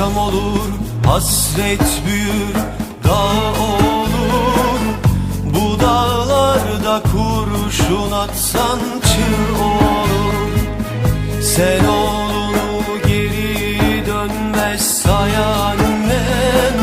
akşam olur hasret büyür dağ olur. Bu dağlarda kurşun atsan çığ olur. Sen oğlunu geri dönmez sayannem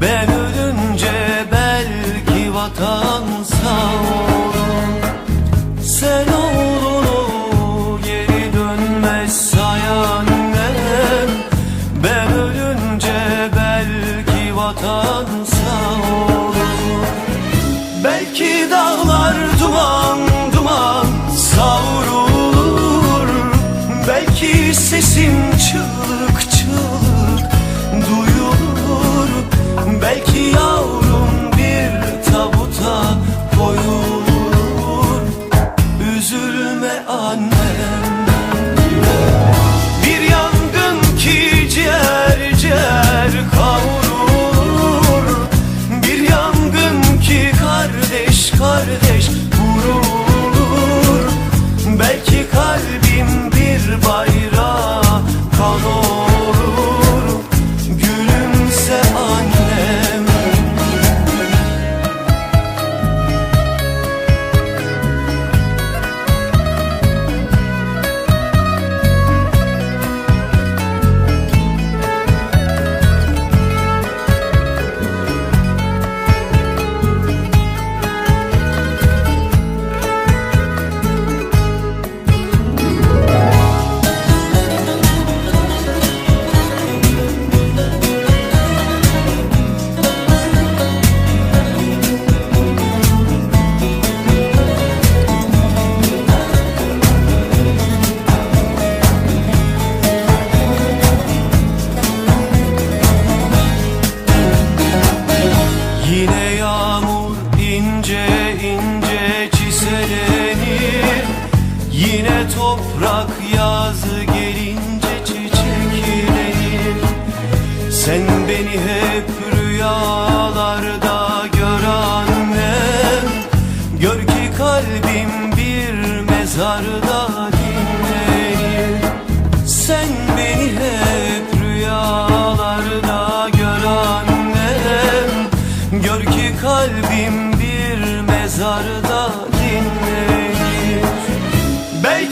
Ben ölünce belki vatan toprak yaz gelince çiçeklenir Sen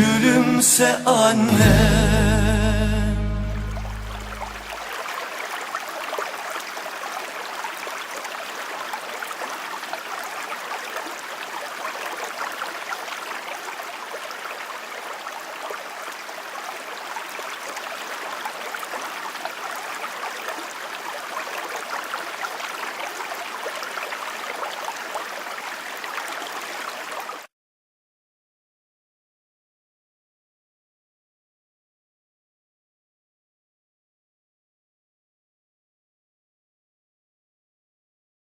Gülümse anne.